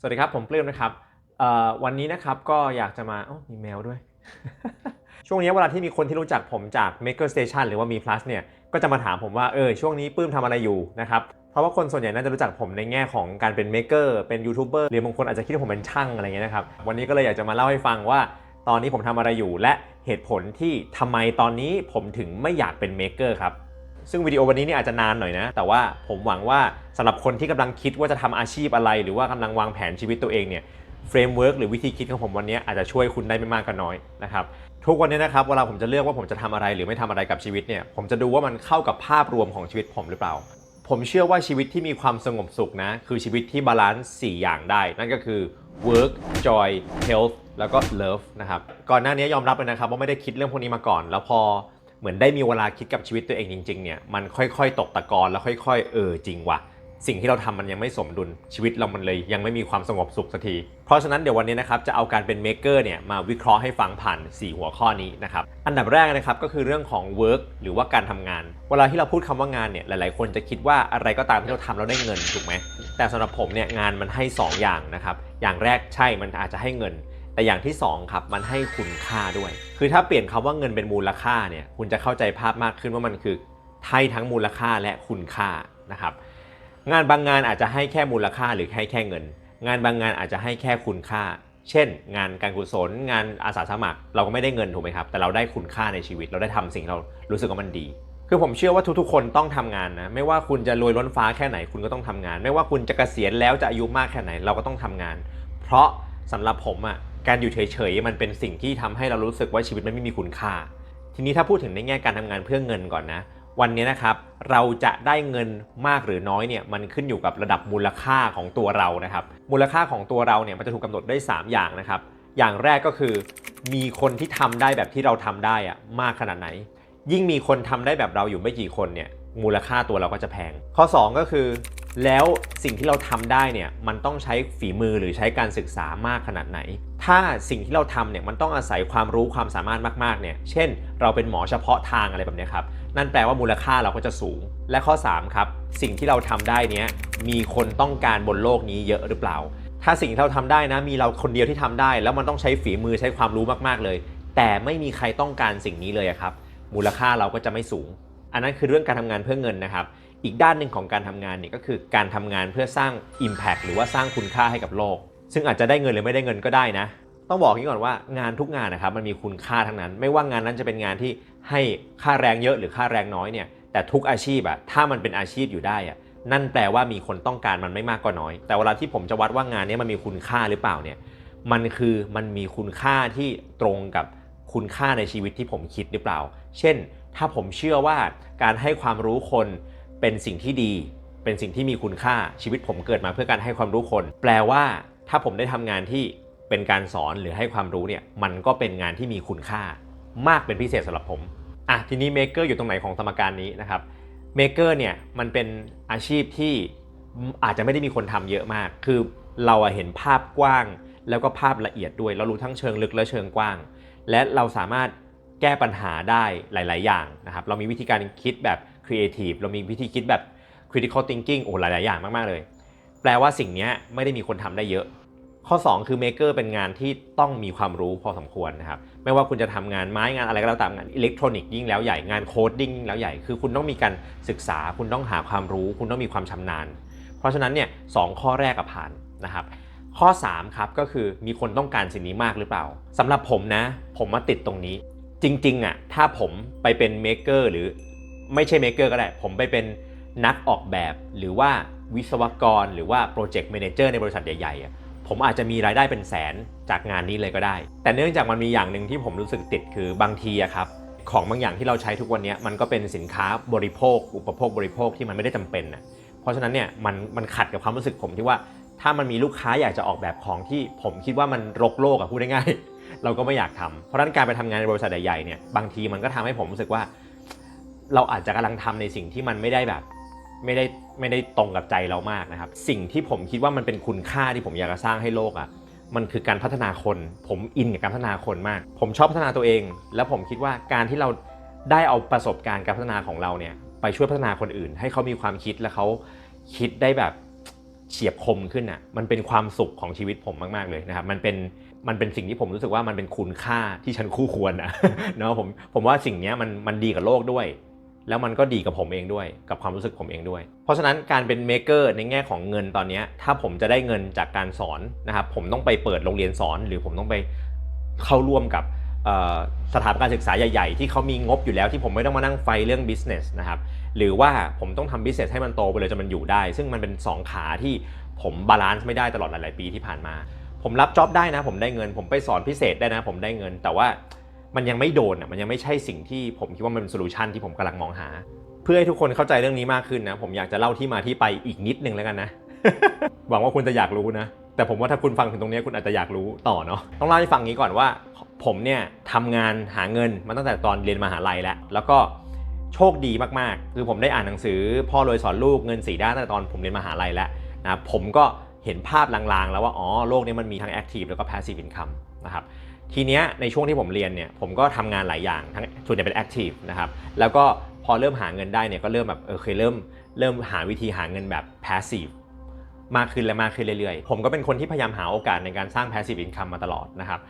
สวัสดีครับ ผมปลื้มนะครับวันนี้นะครับก็อยากจะมาอ้มีแมวด้วย ช่วงนี้เวลาที่มีคนที่รู้จักผมจาก Maker Station หรือว่า Mi Plus เนี่ยก็จะมาถามผมว่าเออช่วงนี้ปลื้มทำอะไรอยู่นะครับเพราะว่าคนส่วนใหญ่น่าจะรู้จักผมในแง่ของการเป็น Maker เป็นยูทูบเบอร์หรือบางคนอาจจะคิดว่าผมเป็นช่างอะไรเงี้ยนะครับวันนี้ก็เลยอยากจะมาเล่าให้ฟังว่า ตอนนี้ผมทำอะไรอยู่ และเหตุผลที่ทำไมตอนนี้ผมถึงไม่อยากเป็น Maker ครับ ซึ่งวิดีโอวันนี้เนี่ยอาจจะนานหน่อยนะ แต่ว่าผมหวังว่าสำหรับคนที่กำลังคิดว่าจะทำอาชีพอะไร หรือว่ากำลังวางแผนชีวิตตัวเองเนี่ยเฟรมเวิร์กหรือวิธีคิดของผมวันนี้อาจจะช่วยคุณได้ไม่มากก็น้อยนะครับทุกวันนี้นะครับเวลาผมจะเลือกว่าผมจะทำอะไรหรือไม่ทำอะไรกับชีวิตเนี่ยผมจะดูว่ามันเข้ากับภาพรวมของชีวิตผมหรือเปล่า ผมเชื่อว่าชีวิตที่มีความสงบสุขนะคือชีวิตที่บาลานซ์4อย่างได้ นั่นก็คือ work joy health แล้วก็ love นะครับก่อนหน้านี้ยอมรับเลยนะครับว่าไม่ได้คิดเรื่องพวกนี้มาก่อน แล้วพอ มือนได้มีเวลาคิดกับชีวิตตัวเองจริงๆเนี่ยมันค่อยๆ ตกตะกอนแล้วค่อย ๆ เออจริงว่ะสิ่งที่เราทำมันยังไม่สมดุลชีวิตเรามันเลย ยังไม่มีความสงบสุขสักที เพราะฉะนั้นเดี๋ยววันนี้นะครับจะเอาการเป็นเมคเกอร์เนี่ยมาวิเคราะห์ให้ฟังผ่าน 4 หัวข้อนี้นะครับอันดับแรกนะครับก็คือเรื่องของ work หรือว่าการทำงาน เวลาที่เราพูดคำว่างานเนี่ยหลายๆ คนจะคิดว่าอะไรก็ตามที่เราทำแล้วได้เงินถูกไหมแต่สำหรับผมเนี่ยงานมันให้ 2 อย่างนะครับอย่างแรกใช่มันอาจจะให้เงิน แต่อย่างที่ 2 ครับ มันให้คุณค่าด้วย คือถ้าเปลี่ยนคำว่าเงินเป็นมูลค่าเนี่ย คุณจะเข้าใจภาพมากขึ้นว่ามันคือให้ทั้งมูลค่าและคุณค่านะครับ งานบางงานอาจจะให้แค่มูลค่าหรือให้แค่เงิน งานบางงานอาจจะให้แค่คุณค่า เช่น งานการกุศล งานอาสาสมัคร เราก็ไม่ได้เงินถูกไหมครับ แต่เราได้คุณค่าในชีวิต เราได้ทำสิ่งเรารู้สึกว่ามันดี คือผมเชื่อว่าทุกๆ คนต้องทำงานนะ ไม่ว่าคุณจะรวยล้นฟ้าแค่ไหน คุณก็ต้องทำงาน ไม่ว่าคุณจะเกษียณแล้วจะอายุมากแค่ไหน เราก็ต้องทำงาน เพราะสำหรับผมอะ การอยู่เฉยๆมันเป็นสิ่งที่ทำให้เรารู้สึกว่าชีวิตมันไม่มีคุณค่า ทีนี้ถ้าพูดถึงในแง่การทำงานเพื่อเงินก่อนนะ วันนี้นะครับเราจะได้เงินมากหรือน้อยเนี่ยมันขึ้นอยู่กับระดับมูลค่าของตัวเรานะครับ มูลค่าของตัวเราเนี่ยมันจะถูกกำหนดได้ 3 อย่างนะครับ อย่างแรกก็คือ มีคนที่ทำได้แบบที่เราทำได้อะมากขนาดไหน ยิ่งมีคนทำได้แบบเราอยู่ไม่กี่คนเนี่ย มูลค่าตัวเราก็จะแพง ข้อ 2 ก็คือ แล้วสิ่งที่เราทำได้เนี่ยมันต้องใช้ฝีมือหรือใช้การศึกษามากขนาดไหน ถ้าสิ่งที่เราทำเนี่ยมันต้องอาศัยความรู้ความสามารถมากๆเนี่ยเช่น เราเป็นหมอเฉพาะทางอะไรแบบเนี้ยครับนั่นแปลว่ามูลค่าเราก็จะสูง และข้อ 3 ครับ สิ่งที่เราทำได้เนี้ยมีคนต้องการบนโลกนี้เยอะหรือเปล่า ถ้าสิ่งที่เราทำได้นะมีเราคนเดียวที่ทำได้ แล้วมันต้องใช้ฝีมือใช้ความรู้มากๆเลย แต่ไม่มีใครต้องการสิ่งนี้เลยอะครับ มูลค่าเราก็จะไม่สูง อันนั้นคือเรื่องการทำงานเพื่อเงินนะครับ อีกด้านหนึ่งของการทำงานเนี่ยก็คือการทำงานเพื่อสร้าง Impact หรือว่าสร้างคุณค่าให้กับโลก ซึ่งอาจจะได้เงินหรือไม่ได้เงินก็ได้นะ ต้องบอกอย่างนี้ก่อนว่างานทุกงานนะครับมันมีคุณค่าทั้งนั้น ไม่ว่างานนั้นจะเป็นงานที่ให้ค่าแรงเยอะหรือค่าแรงน้อยเนี่ยแต่ทุกอาชีพอะถ้ามันเป็นอาชีพอยู่ได้อะนั่นแปลว่ามีคนต้องการมันไม่มากก็น้อย แต่เวลาที่ผมจะวัดว่างานนี้มันมีคุณค่าหรือเปล่าเนี่ยมันคือมันมีคุณค่าที่ตรงกับคุณค่าในชีวิตที่ผมคิดหรือเปล่า เช่น ถ้าผมเชื่อว่าการให้ความรู้คนเป็นสิ่งที่ดี เป็นสิ่งที่มีคุณค่าชีวิตผมเกิดมาเพื่อการให้ความรู้คน แปลว่าถ้าผมได้ทำงานที่เป็นการสอนหรือให้ความรู้เนี่ยมันก็เป็นงานที่มีคุณค่ามากเป็นพิเศษสำหรับผมอะทีนี้เม k เกอร์อยู่ตรงไหนของสมการนี้นะครับเม k เกอร์เนี่ยมันเป็นอาชีพที่อาจจะไม่ได้มีคนทำเยอะมาก คือเราเห็นภาพกว้าง แล้วก็ภาพละเอียดด้วย เรารู้ทั้งเชิงลึกและเชิงกว้าง และเราสามารถ แก้ปัญหาได้หลาย ๆ อย่างนะครับ เรามีวิธีการคิดแบบ Creative เรามีวิธีคิดแบบ Critical Thinking โอ้หลาย ๆ อย่างมาก ๆ เลย แปลว่าสิ่งนี้ไม่ได้มีคนทำได้เยอะ ข้อ 2 คือ Maker เป็นงานที่ต้องมีความรู้พอสมควรนะครับ ไม่ว่าคุณจะทำงานไม้งานอะไรก็แล้วแต่งานอิเล็กทรอนิกส์ยิ่งแล้วใหญ่งานโคดดิ้งยิ่งแล้วใหญ่คือคุณต้องมีการศึกษา คุณต้องหาความรู้ คุณต้องมีความชำนาญ เพราะฉะนั้นเนี่ยสองข้อแรกกับผ่านนะครับข้อ 3 ครับก็คือมีคนต้องการสิ่งนี้มากหรือเปล่าสำหรับผมนะ ผมมาติดตรงนี้ จริงๆอะถ้าผมไปเป็นเมคเกอร์หรือไม่ใช่เมคเกอร์ก็ได้ ผมไปเป็นนักออกแบบหรือว่าวิศวกรหรือว่าโปรเจกต์แมเนเจอร์ในบริษัทใหญ่ๆอะผมอาจจะมีรายได้เป็นแสนจากงานนี้เลยก็ได้ แต่เนื่องจากมันมีอย่างหนึ่งที่ผมรู้สึกติดคือบางทีอะครับของบางอย่างที่เราใช้ทุกวันนี้มันก็เป็นสินค้าบริโภค อุปโภคบริโภคที่มันไม่ได้จำเป็นนะเพราะฉะนั้นเนี่ยมันมันขัดกับความรู้สึกผมที่ว่า ถ้ามันมีลูกค้าอยากจะออกแบบของที่ผมคิดว่ามันรกโลกอะพูดง่ายๆ เราก็ไม่อยากทำเพราะนั้นการไปทำงานในบริษัทใหญ่ๆเนี่ยบางทีมันก็ทำให้ผมรู้สึกว่า เราอาจจะกำลังทำในสิ่งที่มันไม่ได้แบบไม่ได้ไม่ได้ตรงกับใจเรามากนะครับ สิ่งที่ผมคิดว่ามันเป็นคุณค่าที่ผมอยากจะสร้างให้โลกอะ่ะมันคือการพัฒนาคน ผมอินกับการพัฒนาคนมาก ผมชอบพัฒนาตัวเอง แล้วผมคิดว่าการที่เราได้เอาประสบการณ์การพัฒนาของเราเนี่ยไปช่วยพัฒนาคนอื่น ให้เขามีความคิดและเขาคิดได้แบบเฉียบคมขึ้นอะมันเป็นความสุขของชีวิตผมมาก ๆเลยนะครับ มันเป็น มันเป็นสิ่งที่ผมรู้สึกว่ามันเป็นคุณค่าที่ฉันคู่ควรนะเนาะผมผมว่าสิ่งนี้มันมันดีกับโลกด้วย แล้วมันก็ดีกับผมเองด้วย กับความรู้สึกผมเองด้วย เพราะฉะนั้นการเป็นเมเกอร์ในแง่ของเงินตอนนี้ถ้าผมจะได้เงินจากการสอนนะครับผมต้องไปเปิดโรงเรียนสอน หรือผมต้องไปเข้าร่วมกับสถาบันการศึกษาใหญ่ๆ ที่เขามีงบอยู่แล้วที่ผมไม่ต้องมานั่งไฟเรื่อง business นะครับหรือว่าผมต้องทำ business ให้มันโตไปเลยจนมันอยู่ได้ ซึ่งมันเป็นสองขาที่ผมบาลานซ์ไม่ได้ตลอดหลายๆปีที่ผ่านมา ผมรับจ็อบได้นะ ผมได้เงิน ผมไปสอนพิเศษได้นะ ผมได้เงิน แต่ว่ามันยังไม่โดนอะมันยังไม่ใช่สิ่งที่ผมคิดว่ามันเป็นโซลูชันที่ผมกำลังมองหา เพื่อให้ทุกคนเข้าใจเรื่องนี้มากขึ้นนะ ผมอยากจะเล่าที่มาที่ไปอีกนิดนึงแล้วกันนะ หวังว่าคุณจะอยากรู้นะ แต่ผมว่าถ้าคุณฟังถึงตรงนี้คุณอาจจะอยากรู้ต่อเนาะต้องเล่าให้ฟังงี้ก่อนว่า ผมเนี่ยทำงานหาเงินมาตั้งแต่ตอนเรียนมหาลัยแล้ว แล้วก็โชคดีมากๆ คือผมได้อ่านหนังสือพ่อรวยสอนลูกเงินสีด้านตั้งแต่ตอนผมเรียนมหาลัยแล้วนะผมก็ เห็นภาพลางๆ แล้วว่าอ๋อโลกนี้มันมีทั้ง active แล้วก็ passive income นะครับทีเนี้ยในช่วงที่ผมเรียนเนี่ยผมก็ทำงานหลายอย่างทั้งส่วนใหญ่เป็น active นะครับแล้วก็พอเริ่มหาเงินได้เนี่ยก็เริ่มแบบเออเคยเริ่มเริ่มหาวิธีหาเงินแบบ passive มากขึ้นและมากขึ้นเรื่อยๆ ผมก็เป็นคนที่พยายามหาโอกาสในการสร้าง passive income มาตลอดนะครับ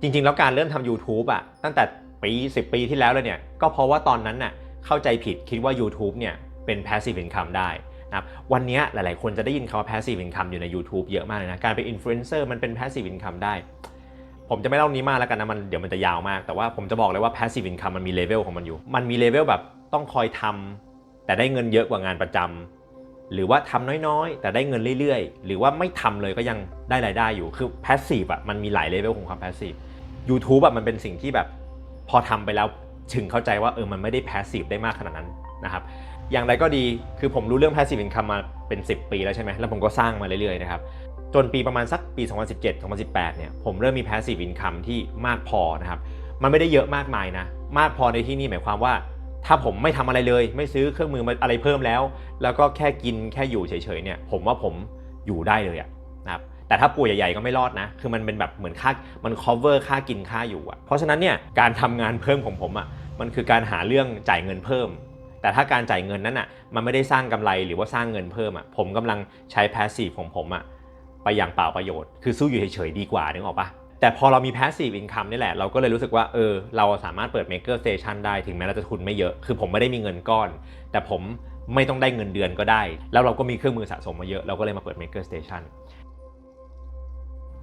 จริงๆ แล้วการเริ่มทำ YouTube อะตั้งแต่ปี 10 ปีที่แล้วเลยเนี่ยก็เพราะว่าตอนนั้นน่ะเข้าใจผิดคิดว่า YouTube เนี่ยเป็น passive income ได้ นะครับวันนี้หลายๆ คนจะได้ยินคำว่า passive income อยู่ใน YouTube เยอะมากเลยนะ การเป็น influencer มันเป็น passive income ได้ ผมจะไม่เล่านี้มากแล้วกันนะมันเดี๋ยวมันจะยาวมาก แต่ว่าผมจะบอกเลยว่า passive income มันมีเลเวลของมันอยู่ มันมีเลเวลแบบต้องคอยทำแต่ได้เงินเยอะกว่างานประจำหรือว่าทำน้อยๆ แต่ได้เงินเรื่อยๆ หรือว่าไม่ทำเลยก็ยังได้รายได้อยู่คือ passive อะมันมีหลายเลเวลของความ passive YouTube อะมันเป็นสิ่งที่แบบพอทำไปแล้วถึงเข้าใจว่าเออมันไม่ได้ passive ได้มากขนาดนั้นนะครับ อย่างไรก็ดีคือผมรู้เรื่อง passive income มาเป็น 10 ปีแล้วใช่ไหมแล้วผมก็สร้างมาเรื่อยๆนะครับจนปีประมาณสักปี 2017 2018 เนี่ยผมเริ่มมี passive income ที่มากพอนะครับมันไม่ได้เยอะมากมายนะ มากพอในที่นี่หมายความว่า ถ้าผมไม่ทำอะไรเลย ไม่ซื้อเครื่องมืออะไรเพิ่มแล้ว แล้วก็แค่กินแค่อยู่เฉยๆเนี่ย ผมว่าผมอยู่ได้เลยอะนะครับแต่ถ้าป่วยใหญ่ๆก็ไม่รอดนะ คือมันเป็นแบบเหมือนค่ามัน cover ค่ากินค่าอยู่อะเพราะฉะนั้นเนี่ยการทำงานเพิ่มของผมอะมันคือการหาเรื่องจ่ายเงินเพิ่ม แต่ถ้าการจ่ายเงินนั้นอะมันไม่ได้สร้างกำไรหรือว่าสร้างเงินเพิ่มอะผมกำลังใช้ passive ของผมอะไปอย่างเปล่าประโยชน์ คือสู้อยู่เฉยๆดีกว่านึกออกปะแต่พอเรามี passive income นี่แหละ เราก็เลยรู้สึกว่าเออเราสามารถเปิด maker station ได้ถึงแม้เราจะทุนไม่เยอะ คือผมไม่ได้มีเงินก้อน แต่ผมไม่ต้องได้เงินเดือนก็ได้ แล้วเราก็มีเครื่องมือสะสมมาเยอะ เราก็เลยมาเปิด maker station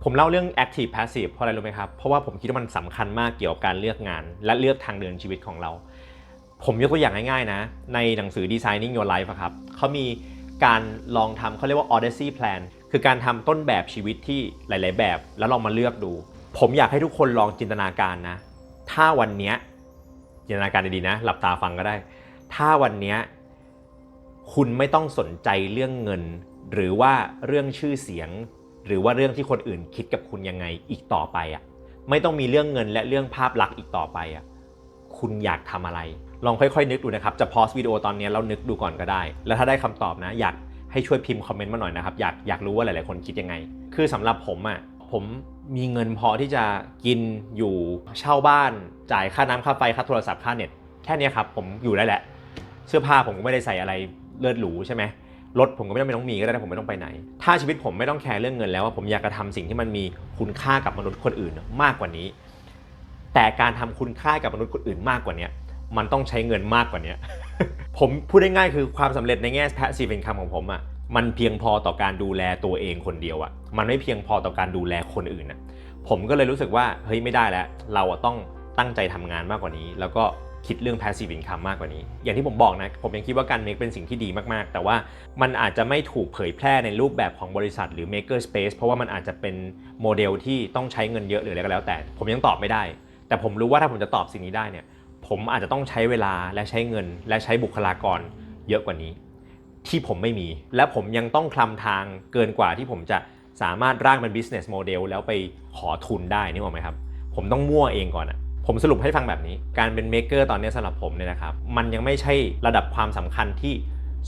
ผมเล่าเรื่อง active passive เพราะอะไรรู้ไหมครับ เพราะว่าผมคิดว่ามันสำคัญมากเกี่ยวกับการเลือกงาน และเลือกทางเดินชีวิตของเรา ผมยกตัวอย่างง่ายๆนะ ในหนังสือ Designing Your Life ครับเขามีการลองทำเขาเรียกว่า Odyssey Plan คือการทำต้นแบบชีวิตที่หลาย ๆ แบบ แล้วลองมาเลือกดู ผมอยากให้ทุกคนลองจินตนาการนะ ถ้าวันนี้จินตนาการดีๆนะ หลับตาฟังก็ได้ ถ้าวันนี้คุณไม่ต้องสนใจเรื่องเงิน หรือว่าเรื่องชื่อเสียง หรือว่าเรื่องที่คนอื่นคิดกับคุณยังไงอีกต่อไปอะ ไม่ต้องมีเรื่องเงินและเรื่องภาพลักษณ์อีกต่อไปอะ คุณอยากทำอะไร ลองค่อยๆนึกดูนะครับ จะพอสวิดีโอตอนนี้แล้วนึกดูก่อนก็ได้ แล้วถ้าได้คำตอบนะ อยากให้ช่วยพิมพ์คอมเมนต์มาหน่อยนะครับ อยากอยากรู้ว่าหลายๆคนคิดยังไง คือสำหรับผมอะผมมีเงินพอที่จะกินอยู่เช่าบ้าน จ่ายค่าน้ำค่าไฟค่าโทรศัพท์ค่าเน็ตแค่นี้ครับผมอยู่ได้แหละ เสื้อผ้าผมก็ไม่ได้ใส่อะไรเลือดหรูใช่ไหมรถผมก็ไม่จำเป็นต้องมีก็ได้ผมไม่ต้องไปไหน ถ้าชีวิตผมไม่ต้องแคร์เรื่องเงินแล้วผมอยากจะทำสิ่งที่มันมีคุณค่ากับมนุษย์คนอื่นมากกว่านี้ แต่การทำคุณค่ากับมนุษย์คนอื่นมากกว่านี้ มันต้องใช้เงินมากกว่านี้ ผมพูดได้ง่ายคือความสำเร็จในแง่ passive income ของผมอะ่ะมันเพียงพอต่อการดูแลตัวเองคนเดียวอะ่ะมันไม่เพียงพอต่อการดูแลคนอื่นอะ่ะผมก็เลยรู้สึกว่าเฮ้ยไม่ได้แล้ว เราต้องตั้งใจทำงานมากกว่านี้ แล้วก็คิดเรื่อง passive income มากกว่านี้ อย่างที่ผมบอกนะ ผมยังคิดว่าการ make เป็นสิ่งที่ดีมาก ๆ แต่ว่ามันอาจจะไม่ถูกเผยแพร่ในรูปแบบของบริษัทหรือ maker space เพราะว่ามันอาจจะเป็นโมเดลที่ต้องใช้เงินเยอะหรืออะไรก็แล้วแต่ ผมยังตอบไม่ได้ แต่ผมรู้ว่าถ้าผมจะตอบสิ่งนี้ได้เนี่ย ผมอาจจะต้องใช้เวลาและใช้เงิน และใช้บุคลากรเยอะกว่านี้ ที่ผมไม่มี และผมยังต้องคลำทางเกินกว่าที่ผมจะสามารถร่างเป็น business model แล้วไปขอทุนได้นี่หรอกไหมครับ ผมต้องมั่วเองก่อนอะผมสรุปให้ฟังแบบนี้ การเป็นเม k เกอร์ตอนนี้สำหรับผมเนี่ยนะครับ มันยังไม่ใช่ระดับความสำคัญที่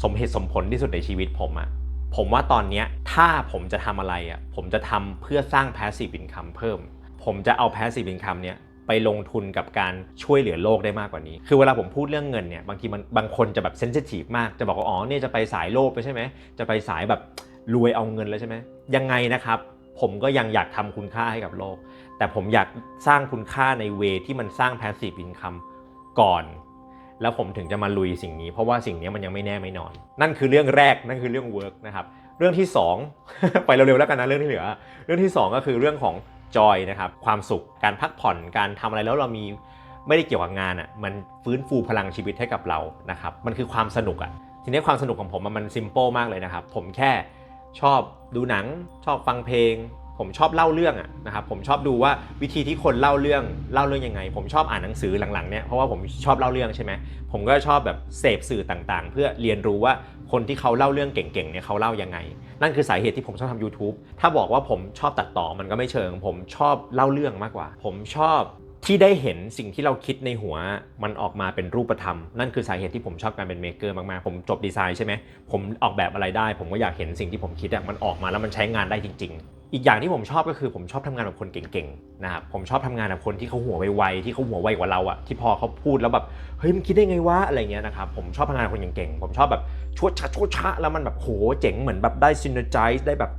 สมเหตุสมผลที่สุดในชีวิตผมอะผมว่าตอนนี้ถ้าผมจะทำอะไรอะผมจะทำเพื่อสร้าง passive income เพิ่ม ผมจะเอา passive income เนี้ย ไปลงทุนกับการช่วยเหลือโลกได้มากกว่านี้ คือเวลาผมพูดเรื่องเงินเนี่ยบางทีมันบางคนจะแบบเซนซิทีฟมาก จะบอกว่าอ๋อเนี่ยจะไปสายโลภไปใช่ไหม จะไปสายแบบรวยเอาเงินแล้วใช่ไหม ยังไงนะครับ ผมก็ยังอยากทำคุณค่าให้กับโลก แต่ผมอยากสร้างคุณค่าในเวที่มันสร้าง passive income ก่อน แล้วผมถึงจะมาลุยสิ่งนี้ เพราะว่าสิ่งนี้มันยังไม่แน่ไม่นอน นั่นคือเรื่องแรกนั่นคือเรื่อง work นะครับเรื่องที่ 2 ไปเร็วๆแล้วกันนะเรื่องที่เหลือ เรื่องที่ 2 ก็คือเรื่องของ joy นะครับความสุขการพักผ่อนการทำอะไรแล้วเรามีไม่ได้เกี่ยวกับงานอะ่ะมันฟื้นฟูพลังชีวิตให้กับเรานะครับมันคือความสนุกอะ่ะทีนี้ความสนุกของผมมันซิมเปิลมากเลยนะครับผมแค่ชอบดูหนังชอบฟังเพลง ผมชอบเล่าเรื่องอะนะครับผมชอบดูว่าวิธีที่คนเล่าเรื่องเล่าเรื่องยังไง ผมชอบอ่านหนังสือหลังๆเนี่ยเพราะว่าผมชอบเล่าเรื่องใช่ไหมผมก็ชอบแบบเสพสื่อต่างๆ เพื่อเรียนรู้ว่าคนที่เขาเล่าเรื่องเก่งๆเนี่ยเขาเล่ายังไง นั่นคือสาเหตุที่ผมชอบทำ YouTube ถ้าบอกว่าผมชอบตัดต่อมันก็ไม่เชิง ผมชอบเล่าเรื่องมากกว่า ผมชอบ ที่ได้เห็นสิ่งที่เราคิดในหัวมันออกมาเป็นรูปธรรม นั่นคือสาเหตุที่ผมชอบการเป็นเมคเกอร์มากๆ ผมจบดีไซน์ใช่ไหมผมออกแบบอะไรได้ ผมก็อยากเห็นสิ่งที่ผมคิดอะมันออกมาแล้วมันใช้งานได้จริง ๆ อีกอย่างที่ผมชอบก็คือผมชอบทำงานกับคนเก่งๆนะครับผมชอบทำงานกับคนที่เขาหัวไวๆที่เขาหัวไวกว่าเราอะที่พอเขาพูดแล้วแบบเฮ้ยมันคิดได้ไงวะอะไรเงี้ยนะครับผมชอบทำงานกับคนเก่งๆผมชอบแบบชวดชะชวดชะแล้วมันแบบโหเจ๋งเหมือนแบบได้ซินเนอร์ไจส์ได้แบบ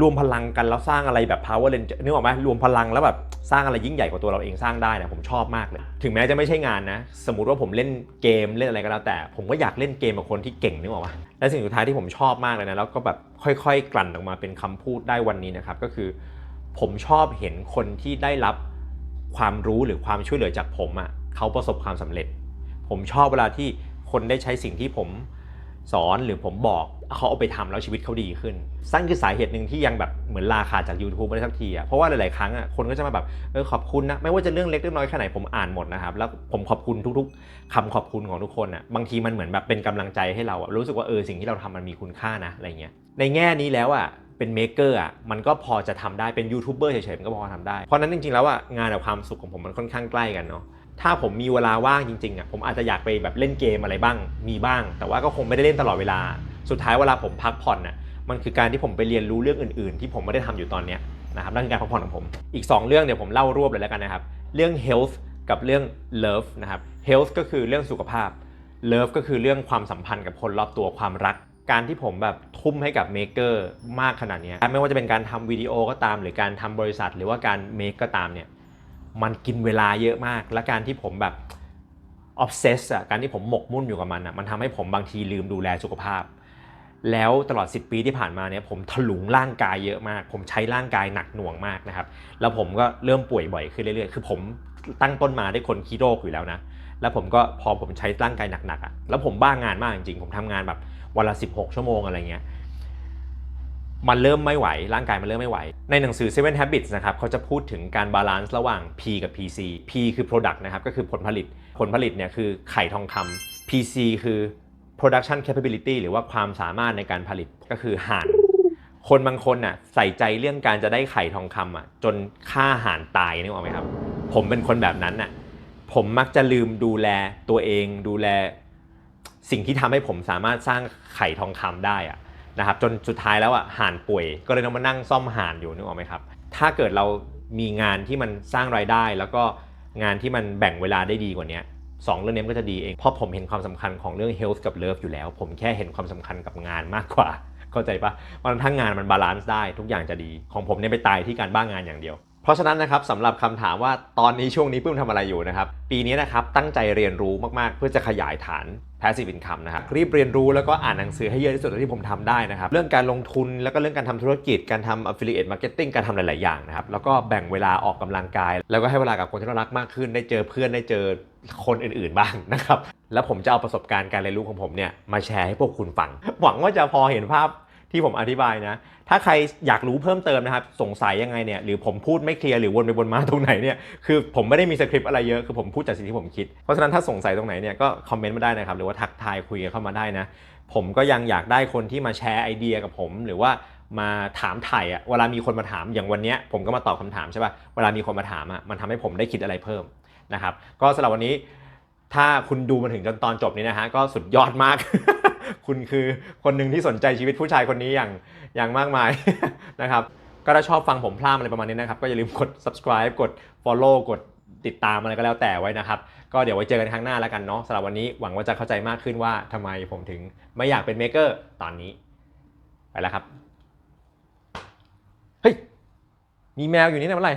รวมพลังกันแล้วสร้างอะไรแบบ power ranger นึกออกไหมรวมพลังแล้วแบบสร้างอะไรยิ่งใหญ่กว่าตัวเราเองสร้างได้นะผมชอบมากเลย ถึงแม้จะไม่ใช่งานนะ สมมติว่าผมเล่นเกมเล่นอะไรก็แล้วแต่ ผมก็อยากเล่นเกมกับคนที่เก่งนึกออกไหมและสิ่งสุดท้ายที่ผมชอบมากเลยนะแล้วก็แบบค่อยๆ กลั่นออกมาเป็นคำพูดได้วันนี้นะครับก็คือ ผมชอบเห็นคนที่ได้รับความรู้หรือความช่วยเหลือจากผมอะ่ะเขาประสบความสำเร็จ ผมชอบเวลาที่คนได้ใช้สิ่งที่ผมสอนหรือผมบอก เขาเอาไปทำแล้วชีวิตเขาดีขึ้นสั้นคือสาเหตุหนึ่งที่ยังแบบเหมือนลาขาดจาก YouTube ไม่ได้สักทีอะเพราะว่าหลาย ๆ ครั้งอะคนก็จะมาแบบเออขอบคุณนะไม่ว่าจะเรื่องเล็กเรื่องน้อยแค่ไหนผมอ่านหมดนะครับแล้วผมขอบคุณทุก ๆคำขอบคุณของทุกคนอะบางทีมันเหมือนแบบเป็นกำลังใจให้เราอะรู้สึกว่าเออสิ่งที่เราทำมันมีคุณค่านะอะไรเงี้ยในแง่นี้แล้วอะเป็นเมคเกอร์อะมันก็พอจะทำได้เป็นยูทูบเบอร์เฉยๆมันก็พอทำได้เพราะนั้นจริง ๆ แล้วอะงานกับความสุขของผมมันค่อนข้างใกล้กันเนาะถ้าผมมีเวลาว่างจริงๆอะผมอาจจะอยากไปแบบเล่นเกมอะไรบ้างมีบ้าง แต่ว่าก็คงไม่ได้เล่นตลอดเวลา สุดท้ายเวลาผมพักผ่อนน่ะมันคือการที่ผมไปเรียนรู้เรื่องอื่นๆ ที่ผมไม่ได้ทำอยู่ตอนเนี้ยนะครับนั่นคือการพักผ่อนของผม อีก 2 เรื่องเดี๋ยวผมเล่ารวบเลยแล้วกันนะครับ เรื่อง health กับเรื่อง love นะครับ health ก็คือเรื่องสุขภาพ love ก็คือเรื่องความสัมพันธ์กับคนรอบตัวความรัก การที่ผมแบบทุ่มให้กับเมคเกอร์มากขนาดนี้ไม่ว่าจะเป็นการทำวิดีโอก็ตาม หรือการทำบริษัท หรือว่าการเมคก็ตามเนี่ยมันกินเวลาเยอะมาก และการที่ผมแบบ obsess อะการที่ผมหมกมุ่นอยู่กับมันอะมันทำให้ผมบางทีลืมดูแลสุขภาพ แล้วตลอด 10 ปีที่ผ่านมาเนี่ยผมถลุงร่างกายเยอะมาก ผมใช้ร่างกายหนักหน่วงมากนะครับแล้วผมก็เริ่มป่วยบ่อยขึ้นเรื่อยๆ คือผมตั้งต้นมาได้คนคีโรคอยู่แล้วนะแล้วผมก็พอผมใช้ร่างกายหนักๆอะแล้วผมบ้างงานมากจริงๆ ผมทำงานแบบวันละ 16 ชั่วโมงอะไรเงี้ยมันเริ่มไม่ไหว ร่างกายมันเริ่มไม่ไหว ในหนังสือ Seven Habits นะครับเขาจะพูดถึงการบาลานซ์ระหว่าง P กับ PC P คือ Product นะครับก็คือผลผลิต ผลผลิตเนี่ยคือไข่ทองคำ PC คือ Production Capability หรือว่าความสามารถในการผลิตก็คือห่าน คนบางคนน่ะใส่ใจเรื่องการจะได้ไข่ทองคำอะจนฆ่าห่านตายนึกออกไหมครับ ผมเป็นคนแบบนั้นน่ะผมมักจะลืมดูแลตัวเองดูแล สิ่งที่ทำให้ผมสามารถสร้างไข่ทองคำได้อะนะครับจนสุดท้ายแล้วอะห่านป่วย ก็เลยต้องมานั่งซ่อมห่านอยู่นึกออกไหมครับ ถ้าเกิดเรามีงานที่มันสร้างรายได้ แล้วก็งานที่มันแบ่งเวลาได้ดีกว่านี้ สองเรื่องนี้มันก็จะดีเอง เพราะผมเห็นความสำคัญของเรื่อง health กับ love อยู่แล้ว ผมแค่เห็นความสำคัญกับงานมากกว่า เข้าใจปะวันนั้นถ้างานมันบาลานซ์ได้ทุกอย่างจะดี ของผมเนี่ยไปตายที่การบ้างงานอย่างเดียว เพราะฉะนั้นนะครับสำหรับคำถามว่าตอนนี้ช่วงนี้ปื้มทำอะไรอยู่นะครับปีนี้นะครับตั้งใจเรียนรู้มากๆ เพื่อจะขยายฐาน passive income นะครับรีบเรียนรู้แล้วก็อ่านหนังสือให้เยอะที่สุดที่ผมทำได้นะครับเรื่องการลงทุนแล้วก็เรื่องการทำธุรกิจ การทำ affiliate marketing การทำหลาย ๆ อย่างนะครับแล้วก็แบ่งเวลาออกกำลังกาย แล้วก็ให้เวลากับคนที่เรารักมากขึ้น ได้เจอเพื่อนได้เจอคนอื่น ๆ บ้างนะครับแล้วผมจะเอาประสบการณ์การเรียนรู้ของผมเนี่ยมาแชร์ให้พวกคุณฟัง หวังว่าจะพอเห็นภาพ ที่ผมอธิบายนะ ถ้าใครอยากรู้เพิ่มเติมนะครับ สงสัยยังไงเนี่ย หรือผมพูดไม่เคลียร์หรือวนไปวนมาตรงไหนเนี่ย คือผมไม่ได้มีสคริปต์อะไรเยอะ คือผมพูดจากสิ่งที่ผมคิด เพราะฉะนั้นถ้าสงสัยตรงไหนเนี่ย ก็คอมเมนต์มาได้นะครับ หรือว่าทักทายคุยเข้ามาได้นะ ผมก็ยังอยากได้คนที่มาแชร์ไอเดียกับผม หรือว่ามาถามไถ่อะเวลามีคนมาถามอย่างวันนี้ผมก็มาตอบคำถามใช่ป่ะ เวลามีคนมาถามอะมันทำให้ผมได้คิดอะไรเพิ่มนะครับ ก็สำหรับวันนี้ ถ้าคุณดูมาถึงจนตอนจบนี้นะฮะ ก็สุดยอดมาก คุณคือคนหนึ่งที่สนใจชีวิตผู้ชายคนนี้อย่างอย่างมากมายนะครับก็ถ้าชอบฟังผมพลาดอะไรประมาณนี้นะครับ ก็อย่าลืมกด subscribe กด follow กดติดตามอะไรก็แล้วแต่ไว้นะครับ ก็เดี๋ยวไว้เจอกันครั้งหน้าแล้วกันเนาะสำหรับวันนี้หวังว่าจะเข้าใจมากขึ้นว่าทำไมผมถึงไม่อยากเป็นเมคเกอร์ตอนนี้ ไปแล้วครับ เฮ้ย มีแมวอยู่นี่นะเมื่อไหร่